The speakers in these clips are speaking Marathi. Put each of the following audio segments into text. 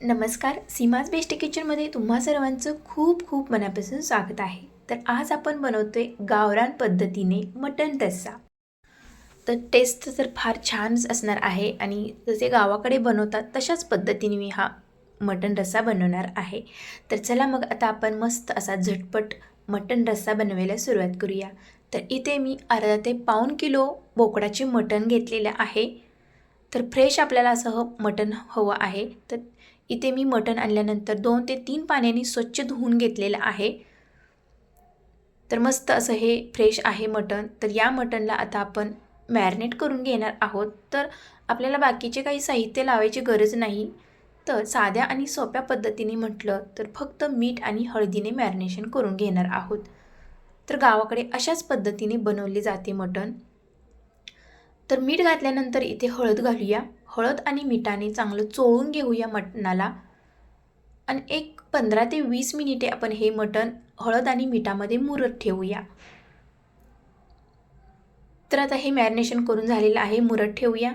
नमस्कार सीमाज बेस्ट किचनमध्ये तुम्हा सर्वांचं खूप खूप मनापासून स्वागत आहे. तर आज आपण बनवतोय गावरान पद्धतीने मटण रस्सा तर टेस्ट तर फार छान असणार आहे आणि जसे गावाकडे बनवतात तशाच पद्धतीने मी हा मटण रस्सा बनवणार आहे. तर चला मग आता आपण मस्त असा झटपट मटण रस्सा बनवायला सुरुवात करूया. तर इथे मी अर्धा ते पाऊण किलो बोकडाचे मटण घेतलेलं आहे. तर फ्रेश आपल्याला असं मटण हवं आहे. तर इथे मी मटण आणल्यानंतर दोन ते तीन पाण्याने स्वच्छ धुवून घेतलेलं आहे. तर मस्त असं हे फ्रेश आहे मटण. तर या मटणला आता आपण मॅरिनेट करून घेणार आहोत. तर आपल्याला बाकीचे काही साहित्य लावायची गरज नाही. तर साध्या आणि सोप्या पद्धतीने म्हटलं तर फक्त मीठ आणि हळदीने मॅरिनेशन करून घेणार आहोत. तर गावाकडे अशाच पद्धतीने बनवले जाते मटण. तर मीठ घातल्यानंतर इथे हळद घालूया. हळद आणि मिठाने चांगलं चोळून घेऊया मटणाला. आणि एक पंधरा ते वीस मिनिटे आपण हे मटण हळद आणि मिठामध्ये मुरत ठेवूया. तर आता हे मॅरिनेशन करून झालेलं आहे मुरत ठेवूया.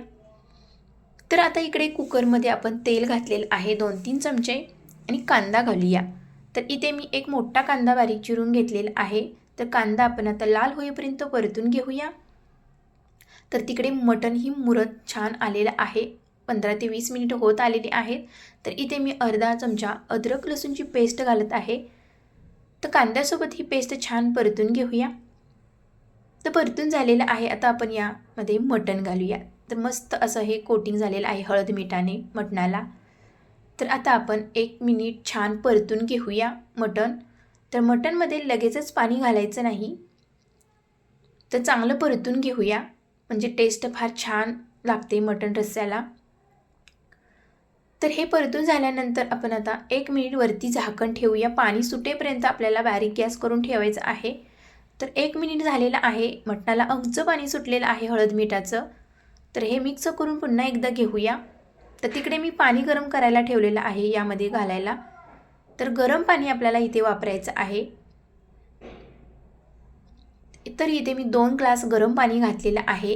तर आता इकडे कुकरमध्ये आपण तेल घातलेलं आहे दोन तीन चमचे आणि कांदा घालूया. तर इथे मी एक मोठा कांदा बारीक चिरून घेतलेला आहे. तर कांदा आपण आता लाल होईपर्यंत परतून घेऊया. तर तिकडे मटण ही मुरत छान आलेलं आहे. पंधरा ते वीस मिनिटं होत आलेली आहेत. तर इथे मी अर्धा चमचा अद्रक लसूणची पेस्ट घालत आहे. तर कांद्यासोबत ही पेस्ट छान परतून घेऊया. तर परतून झालेलं आहे. आता आपण यामध्ये मटण घालूया. तर मस्त असं हे कोटिंग झालेलं आहे हळद मिठाने मटणाला. तर आता आपण एक मिनिट छान परतून घेऊया मटण. तर मटणमध्ये लगेचच पाणी घालायचं नाही. तर चांगलं परतून घेऊया. म्हणजे टेस्ट फार छान लागते मटण रस्स्याला तर हे परतून झाल्यानंतर आपण आता एक मिनिट वरती झाकण ठेवूया. पाणी सुटेपर्यंत आपल्याला बारीक गॅस करून ठेवायचं आहे. तर एक मिनिट झालेलं आहे. मटणाला अगचं पाणी सुटलेलं आहे हळद मिठाचं. तर हे मिक्स करून पुन्हा एकदा घेऊया. तर तिकडे मी पाणी गरम करायला ठेवलेलं आहे यामध्ये घालायला. तर गरम पाणी आपल्याला इथे वापरायचं आहे. तर इथे मी दोन ग्लास गरम पाणी घातलेलं आहे.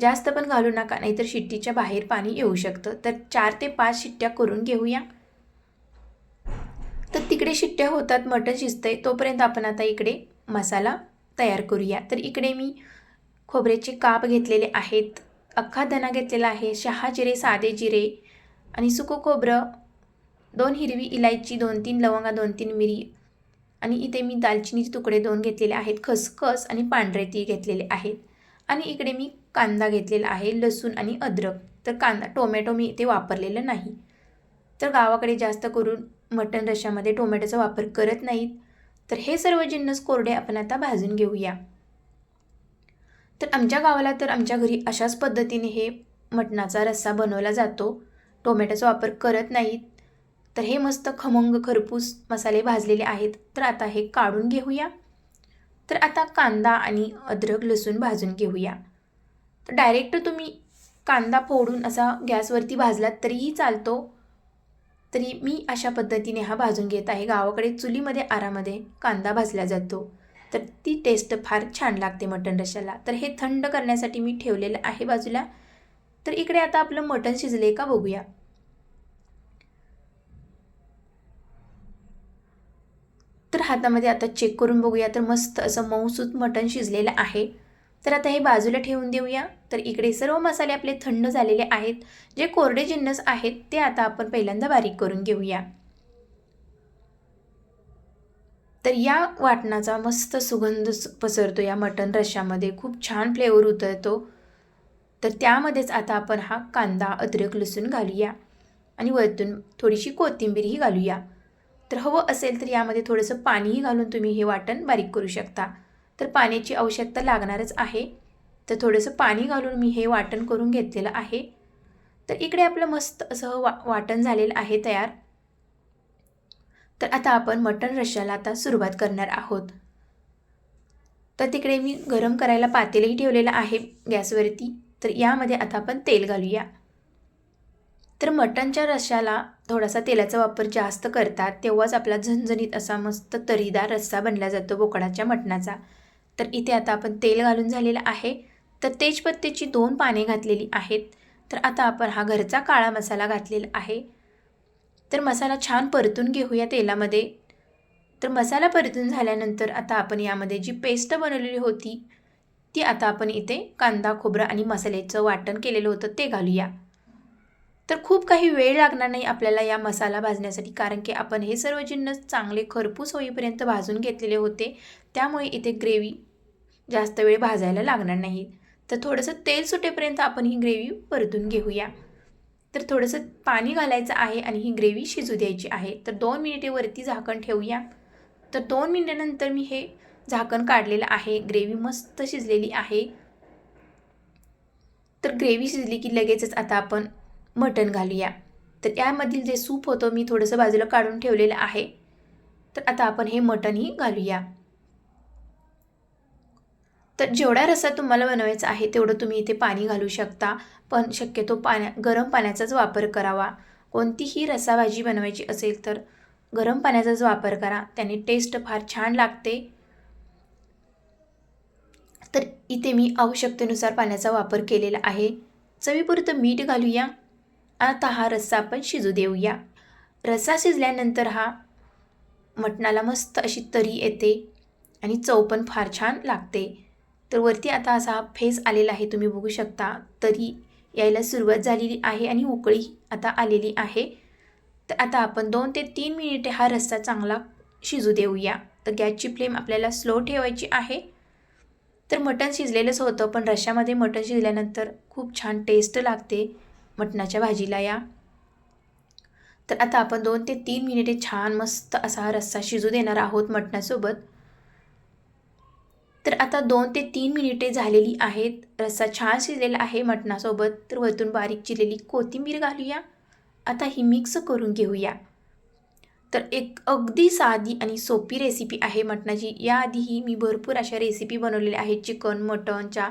जास्त पण घालू नका नाहीतर शिट्टीच्या बाहेर पाणी येऊ शकतं. तर चार ते पाच शिट्ट्या करून घेऊया. तर तिकडे शिट्ट्या होतात मटण शिजतंय तोपर्यंत आपण आता इकडे मसाला तयार करूया. तर इकडे मी खोबऱ्याचे काप घेतलेले आहेत अख्खा धना घेतलेला आहे शहा जिरे साधे जिरे आणि सुकं खोबरं दोन हिरवी इलायची दोन तीन लवंगा दोन तीन मिरी आणि इथे मी दालचिनीचे तुकडे दोन घेतलेले आहेत खसखस आणि पांढरे ती घेतलेले आहेत. आणि इकडे मी कांदा घेतलेला आहे लसूण आणि अद्रक. तर कांदा टोमॅटो मी इथे वापरलेलं नाही. तर गावाकडे जास्त करून मटण रशामध्ये टोमॅटोचा वापर करत नाहीत. तर हे सर्व जिन्नस कोरडे आपण आता भाजून घेऊया. तर आमच्या गावाला तर आमच्या घरी अशाच पद्धतीने हे मटणाचा रस्सा बनवला जातो. टोमॅटोचा वापर करत नाहीत. तर हे मस्त खमंग खरपूस मसाले भाजलेले आहेत. तर आता हे काढून घेऊया. तर आता कांदा आणि अद्रक लसूण भाजून घेऊया. तर डायरेक्ट तुम्ही कांदा फोडून असा गॅसवरती भाजलात तरीही चालतो. तरी मी अशा पद्धतीने हा भाजून घेत आहे. गावाकडे चुलीमध्ये आरामध्ये कांदा भाजला जातो. तर ती टेस्ट फार छान लागते मटण रशाला. तर हे थंड करण्यासाठी मी ठेवलेलं आहे बाजूला. तर इकडे आता आपलं मटण शिजले का बघूया. तर हातामध्ये आता चेक करून बघूया. तर मस्त असं मऊसूत मटण शिजलेलं आहे. तर आता हे बाजूला ठेवून देऊया. तर इकडे सर्व मसाले आपले थंड झालेले आहेत. जे कोरडे जिन्नस आहेत ते आता आपण पहिल्यांदा बारीक करून घेऊया. तर या वाटणाचा मस्त सुगंध पसरतो या मटण रश्शामध्ये खूप छान फ्लेवर उतरतो. तर त्यामध्येच आता आपण हा कांदा अद्रक लसूण घालूया. आणि वरतून थोडीशी कोथिंबीरही घालूया. तर हवं असेल तर यामध्ये थोडंसं पाणीही घालून तुम्ही हे वाटण बारीक करू शकता. तर पाण्याची आवश्यकता लागणारच आहे. तर थोडंसं पाणी घालून मी हे वाटण करून घेतलेलं आहे. तर इकडे आपलं मस्त असं वा वाटण झालेलं आहे तयार. तर आता आपण मटण रश्शाला आता सुरुवात करणार आहोत. तर तिकडे मी गरम करायला पातेलही ठेवलेलं आहे गॅसवरती. तर यामध्ये आता आपण तेल घालूया. तर मटणच्या रश्याला थोडासा तेलाचा वापर जास्त करतात तेव्हाच आपला झणझणीत असा मस्त तरीदार रस्सा बनला जातो बोकडाच्या मटणाचा. तर इथे आता आपण तेल घालून झालेलं आहे. तर तेजपत्तेची दोन पाने घातलेली आहेत. तर आता आपण हा घरचा काळा मसाला घातलेला आहे. तर मसाला छान परतून घेऊया तेलामध्ये. तर मसाला परतून झाल्यानंतर आता आपण यामध्ये जी पेस्ट बनवलेली होती ती आता आपण इथे कांदा खोबरं आणि मसाल्याचं वाटण केलेलं होतं ते घालूया. तर खूप काही वेळ लागणार नाही आपल्याला या मसाला भाजण्यासाठी कारण की आपण हे सर्व जिन्नस चांगले खरपूस होईपर्यंत भाजून घेतलेले होते. त्यामुळे इथे ग्रेव्ही जास्त वेळ भाजायला लागणार नाही. तर थोडंसं तेल सुटेपर्यंत आपण ही ग्रेव्ही परतून घेऊया. तर थोडंसं पाणी घालायचं आहे आणि ही ग्रेव्ही शिजू द्यायची आहे. तर दोन मिनिटेवरती झाकण ठेवूया. तर दोन मिनिटानंतर मी हे झाकण काढलेलं आहे. ग्रेव्ही मस्त शिजलेली आहे. तर ग्रेव्ही शिजली की लगेचच आता आपण मटण घालूया. तर यामधील जे सूप होतं मी थोडंसं बाजूला काढून ठेवलेलं आहे. तर आता आपण हे मटणही घालूया. तर जेवढा रस्सा तुम्हाला बनवायचा आहे तेवढं तुम्ही इथे पाणी घालू शकता. पण शक्यतो पाण्या गरम पाण्याचाच वापर करावा. कोणतीही रस्साभाजी बनवायची असेल तर गरम पाण्याचाच वापर करा. त्याने टेस्ट फार छान लागते. तर इथे मी आवश्यकतेनुसार पाण्याचा वापर केलेला आहे. चवीपुरतं मीठ घालूया. आता हा रस्सा आपण शिजू देऊया. रस्सा शिजल्यानंतर हा मटणाला मस्त अशी तरी येते आणि चव पण फार छान लागते. तर वरती आता असा हा फेस आलेला आहे तुम्ही बघू शकता. तरी यायला सुरुवात झालेली आहे आणि उकळी आता आलेली आहे. तर आता आपण दोन ते तीन मिनिटे हा रस्सा चांगला शिजू देऊया. तर गॅसची फ्लेम आपल्याला स्लो ठेवायची आहे. तर मटण शिजलेलंच होतं पण रश्श्यामध्ये मटण शिजल्यानंतर खूप छान टेस्ट लागते. मटणाच्या भाजीला या. तर आता आपण दोन ते तीन मिनिटे छान मस्त असा हा रस्सा शिजू देणार आहोत मटणासोबत. तर आता दोन ते तीन मिनिटे झालेली आहेत. रस्सा छान शिजलेला आहे मटणासोबत. तर वरतून बारीक चिरलेली कोथिंबीर घालूया. आता ही मिक्स करून घेऊया. तर एक अगदी साधी आणि सोपी रेसिपी आहे मटणाची. याआधीही मी भरपूर अशा रेसिपी बनवलेल्या आहेत. चिकन मटनच्या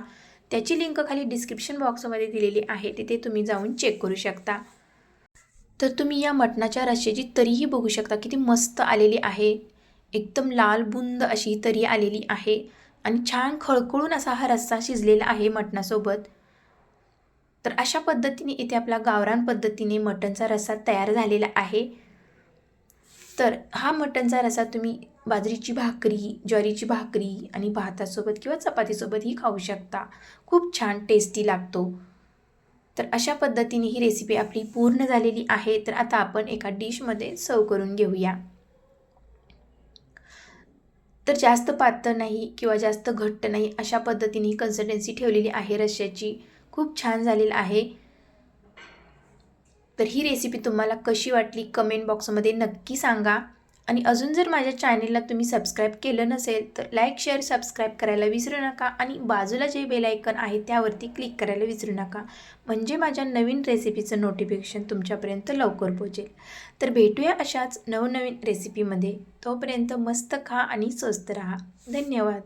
त्याची लिंक खाली डिस्क्रिप्शन बॉक्समध्ये दिलेली आहे तिथे तुम्ही जाऊन चेक करू शकता. तर तुम्ही या मटणाच्या रश्याची तरीही बघू शकता किती मस्त आलेली आहे. एकदम लाल बुंद अशी तरी आलेली आहे आणि छान खळखळून असा हा रस्सा शिजलेला आहे मटणासोबत. तर अशा पद्धतीने इथे आपला गावरान पद्धतीने मटणचा रस्सा तयार झालेला आहे. तर हा मटणचा रस्सा तुम्ही बाजरीची भाकरी ज्वारीची भाकरी आणि भातासोबत किंवा चपातीसोबतही खाऊ शकता. खूप छान टेस्टी लागतो. तर अशा पद्धतीने ही रेसिपी आपली पूर्ण झालेली आहे. तर आता आपण एका डिशमध्ये सर्व करून घेऊया. तर जास्त पातळ नाही किंवा जास्त घट्ट नाही अशा पद्धतीने ही कन्सिस्टन्सी ठेवलेली आहे रश्श्याची. खूप छान झालेलं आहे. तर ही रेसिपी तुम्हाला कशी वाटली? कमेंट बॉक्समध्ये नक्की सांगा. आणि अजून जर माझ्या चॅनेलला तुम्ही सबस्क्राईब केलं नसेल तर लाईक शेअर सबस्क्राईब करायला विसरू नका आणि बाजूला जे बेल आयकन आहे त्यावरती क्लिक करायला विसरू नका. म्हणजे माझ्या नवीन रेसिपीचं नोटिफिकेशन तुमच्यापर्यंत लवकर पोहोचेल. तर भेटूया अशाच नवनवीन रेसिपीमध्ये तोपर्यंत मस्त खा आणि स्वस्त राहा. धन्यवाद.